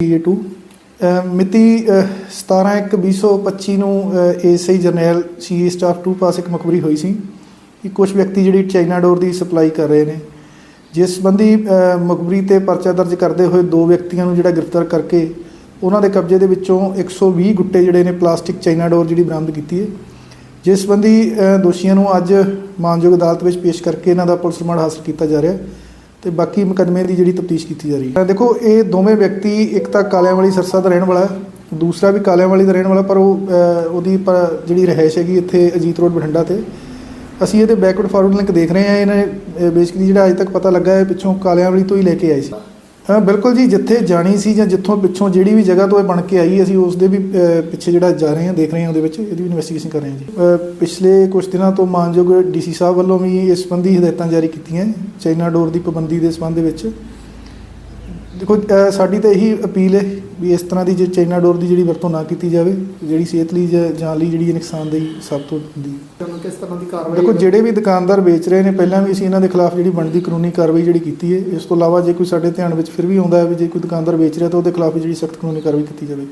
PA2 ਅ, ਮਿਤੀ 17/1/2025 ਨੂੰ ASI Jarnail CIA staff 2 ਪਾਸ ਇੱਕ ਮੁਖਬਰੀ ਹੋਈ ਸੀ ਕਿ ਕੁਝ ਵਿਅਕਤੀ ਜਿਹੜੀ ਚਾਈਨਾ ਡੋਰ ਦੀ ਸਪਲਾਈ ਕਰ ਰਹੇ ਨੇ। ਜਿਸ ਸੰਬੰਧੀ ਅ, ਮੁਖਬਰੀ ਤੇ ਪਰਚਾ ਦਰਜ ਕਰਦੇ ਹੋਏ ਦੋ ਵਿਅਕਤੀਆਂ ਨੂੰ ਜਿਹੜਾ ਗ੍ਰਿਫਤਾਰ ਕਰਕੇ ਉਹਨਾਂ ਦੇ ਕਬਜ਼ੇ ਦੇ ਵਿੱਚੋਂ 120 ਗੁੱਟੇ ਜਿਹੜੇ ਨੇ ਪਲਾਸਟਿਕ ਚਾਈਨਾ ਡੋਰ ਜਿਹੜੀ ਬਰਾਮਦ ਕੀਤੀ ਹੈ। ਜਿਸ ਸੰਬੰਧੀ ਦੋਸ਼ੀਆਂ ਨੂੰ ਅੱਜ ਮਾਨਯੋਗ ਅਦਾਲਤ ਵਿੱਚ ਪੇਸ਼ ਕਰਕੇ ਇਹਨਾਂ ਦਾ ਪੁਲਿਸ ਰਿਮਾਂਡ ਹਾਸਲ ਕੀਤਾ ਜਾ ਰਿਹਾ ਤੇ ਬਾਕੀ ਮੁਕਦਮੇ ਦੀ ਜਿਹੜੀ ਤਫਤੀਸ਼ ਕੀਤੀ ਜਾ ਰਹੀ ਹੈ। ਦੇਖੋ, ਇਹ ਦੋਵੇਂ ਵਿਅਕਤੀ, ਇੱਕ ਤਾਂ ਕਾਲਿਆਂ ਵਾਲੀ ਸਰਸਾ ਦਾ ਰਹਿਣ ਵਾਲਾ, ਦੂਸਰਾ ਵੀ ਕਾਲਿਆਂ ਵਾਲੀ ਦਾ ਰਹਿਣ ਵਾਲਾ, ਪਰ ਉਹ ਉਹਦੀ ਪਰ ਜਿਹੜੀ ਰਹਿائش ਹੈਗੀ ਇੱਥੇ ਅਜੀਤ ਰੋਡ ਬਠਿੰਡਾ ਤੇ। ਅਸੀਂ ਇਹਦੇ ਬੈਕਵਰਡ ਫਾਰਵਰਡ ਲਿੰਕ ਦੇਖ ਰਹੇ ਹਾਂ, ਇਹਨੇ ਬੇਸਿਕਲੀ ਜਿਹੜਾ ਅਜੇ ਤੱਕ ਪਤਾ ਲੱਗਾ ਹੈ, ਪਿੱਛੋਂ ਕਾਲਿਆਂ ਵਾਲੀ ਤੋਂ ਹੀ ਲੈ ਕੇ ਆਏ ਸੀ। ਹਾਂ, ਬਿਲਕੁਲ ਜੀ, ਜਿੱਥੇ ਜਾਣੀ ਸੀ ਜਾਂ ਜਿੱਥੋਂ ਪਿੱਛੋਂ ਜਿਹੜੀ ਵੀ ਜਗ੍ਹਾ ਤੋਂ ਇਹ ਬਣ ਕੇ ਆਈ ਅਸੀਂ, ਉਸ ਦੇ ਵੀ ਪਿੱਛੇ ਜਿਹੜਾ ਜਾ ਰਹੇ ਹਾਂ, ਦੇਖ ਰਹੇ ਹਾਂ ਉਹਦੇ ਵਿੱਚ, ਇਹਦੀ ਵੀ ਇਨਵੈਸਟੀਗੇਸ਼ਨ ਕਰ ਰਹੇ ਹਾਂ ਜੀ। ਪਿਛਲੇ ਕੁਝ ਦਿਨਾਂ ਤੋਂ ਮਾਨਯੋਗ ਡੀਸੀ ਸਾਹਿਬ ਵੱਲੋਂ ਵੀ ਇਸ ਸੰਬੰਧੀ ਹਦਾਇਤਾਂ ਜਾਰੀ ਕੀਤੀਆਂ ਚਾਈਨਾ ਡੋਰ ਦੀ ਪਾਬੰਦੀ ਦੇ ਸੰਬੰਧ ਵਿੱਚ। ਦੇਖੋ ਸਾਡੀ ਤਾਂ ਇਹੀ ਅਪੀਲ ਹੈ ਵੀ ਇਸ ਤਰ੍ਹਾਂ ਦੀ ਜੇ ਚਾਈਨਾ ਡੋਰ ਦੀ ਜਿਹੜੀ ਵਰਤੋਂ ਨਾ ਕੀਤੀ ਜਾਵੇ ਜਿਹੜੀ ਸਿਹਤ ਲਈ ਜਾਂ ਜਾਨ ਲਈ ਜਿਹੜੀ ਇਹ ਨੁਕਸਾਨਦੇਹੀ ਸਭ ਤੋਂ ਹੁੰਦੀ ਹੈ। ਤੁਹਾਨੂੰ ਕਿਸ ਤਰ੍ਹਾਂ ਦੀ ਕਾਰਵਾਈ ਦੇਖੋ ਜਿਹੜੇ ਵੀ ਦੁਕਾਨਦਾਰ ਵੇਚ ਰਹੇ ਨੇ ਪਹਿਲਾਂ ਵੀ ਅਸੀਂ ਇਹਨਾਂ ਦੇ ਖਿਲਾਫ ਜਿਹੜੀ ਬਣਦੀ ਕਾਨੂੰਨੀ ਕਾਰਵਾਈ ਜਿਹੜੀ ਕੀਤੀ ਹੈ ਇਸ ਤੋਂ ਇਲਾਵਾ ਜੇ ਕੋਈ ਸਾਡੇ ਧਿਆਨ ਵਿੱਚ ਫਿਰ ਵੀ ਆਉਂਦਾ ਹੈ ਵੀ ਜੇ ਕੋਈ ਦੁਕਾਨਦਾਰ ਵੇਚ ਰਿਹਾ ਤਾਂ ਉਹਦੇ ਖਿਲਾਫ ਵੀ ਜਿਹੜੀ ਸਖਤ ਕਾਨੂੰਨੀ ਕਾਰਵਾਈ ਕੀਤੀ ਜਾਵੇ